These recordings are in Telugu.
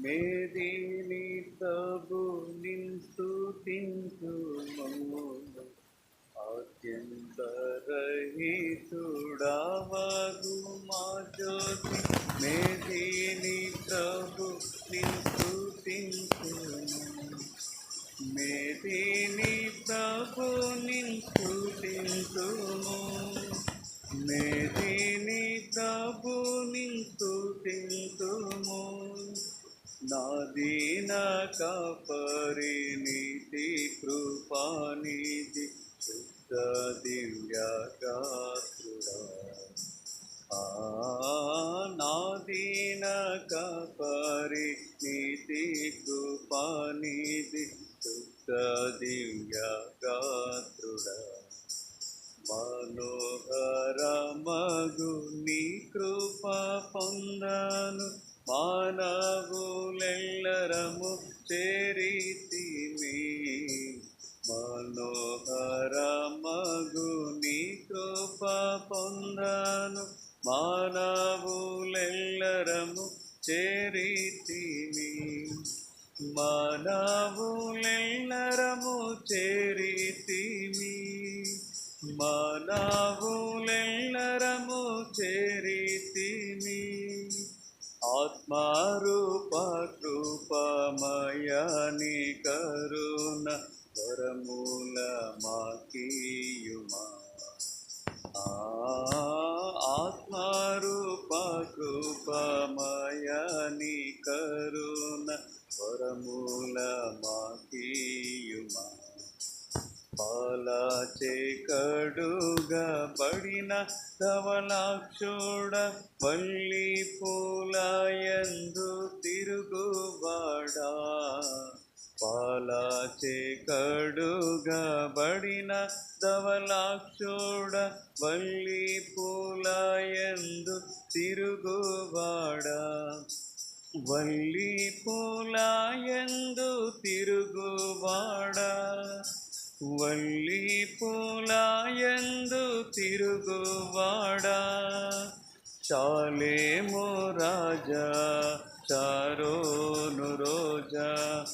మేదిని తబు నింతు తింటుము ఆద్యంతరహితుడవగు మా జ్యోతి. మేదిని తబు నింతు తింటుము మేదిని ప్రభు నింతు తింటుము మేదిని ప్రభు నింతు తింటుము నాదీన కాపరి కృపానిధి శుద్ధ దివ్య నాదీన కాపరి కృపానిధి శుద్ధ దివ్య మనోహర మగుని కృప పొందను మానవులెల్లరము చేరితిమి మనోహరమగు నీ కృప పొందను. మానవులెల్లరము చేరితిమి మానవులెల్లరము చేరితిమి ఆత్మారూప కృపమయని కరుణ వరమూల మాకీయుమా ఆ పాలాచే కడుగా పడిన ధవలాక్షుడ వల్లి పూలయందు తిరుగువాడా. పాలాచే కడుగా పడిన ధవలాక్షుడ వల్లి పూలయందు తిరుగువాడా. వల్లి పూలయందు తిరుగువాడా. వల్లి పూలయందు తిరుగువాడా. చాలేమో రాజా చారోను రోజా.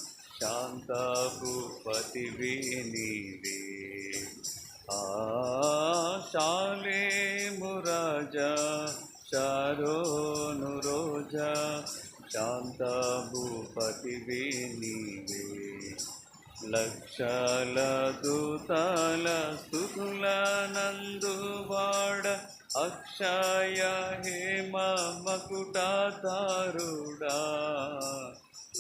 శాంతాభూపతి పతివి నీవే. ఆ చాలేము రాజా చారోను రోజా. శాంతాభూపతి పతివి నీవే. లక్షల దూతాల స్థుతుల నందువాడ అక్షయ హేమ మకుటారుడా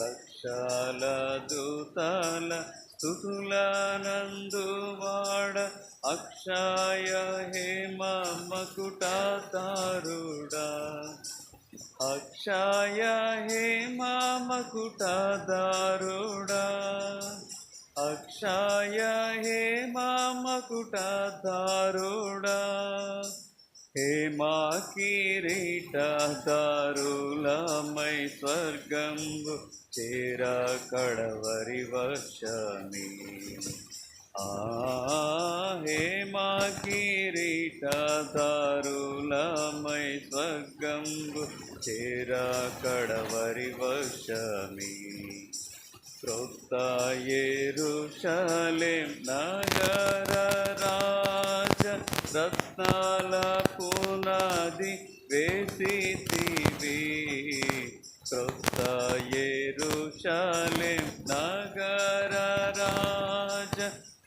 లక్షల దూతాల స్థుతుల నందువాడ అక్షయ హేమ మకుటారుడా అక్షయ హేమ మకుటారుడా అక్షయ హేమ మకుటాదారుడా హేమా కిరీట దారులమై స్వర్గంబు చేర కడవరి వర్షమి ఆ హేమా కిరీట దారులమై స్వర్గంబు చేర కడవరి వర్షమి క్రొత్త నగర రాజ రత్నాల పునాది వేసితివి క్రొత్త నగర రాజ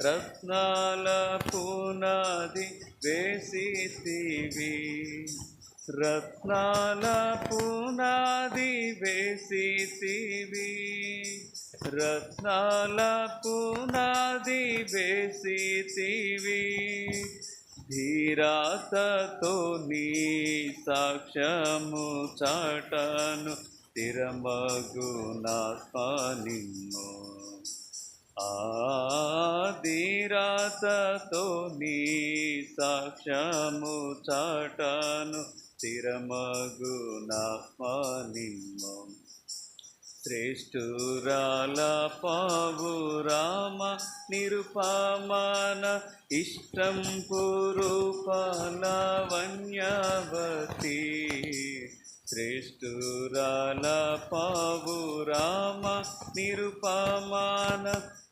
రత్నాల పునాది వేసితివి రత్నాల వేసితివి రత్నాల పునాది వేసితివి ధీరాతతో నీ సాక్ష్యము చాటను స్థిరమగు నాత్మనిమ్ము ఆదిరాతతో నీ సాక్ష్యము చాటను స్థిరమగు శ్రేష్ఠురాల పావు రామ నిరుపమాన ఇష్టం పురుపాలవన్యవతి శ్రేష్ఠురాల పావురామ నిరుపమాన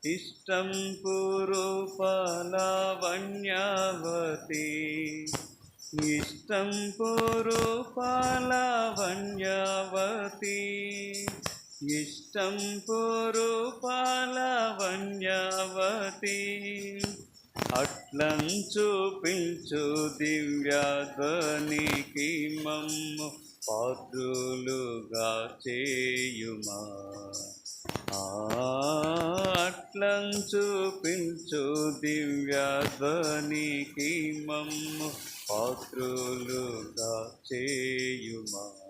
ఇష్టం పురుపాలవన్యవతి ఇష్టం పురుపల ఇష్టం పురుపాలవన్యవతి అట్లం చూపించు దివ్యాధ్వనికి మమ్ము పాత్రులుగా చేయుమా. అట్లం చూపించు దివ్యాధ్వనికి మమ్ము పాత్రులుగా చేయుమా.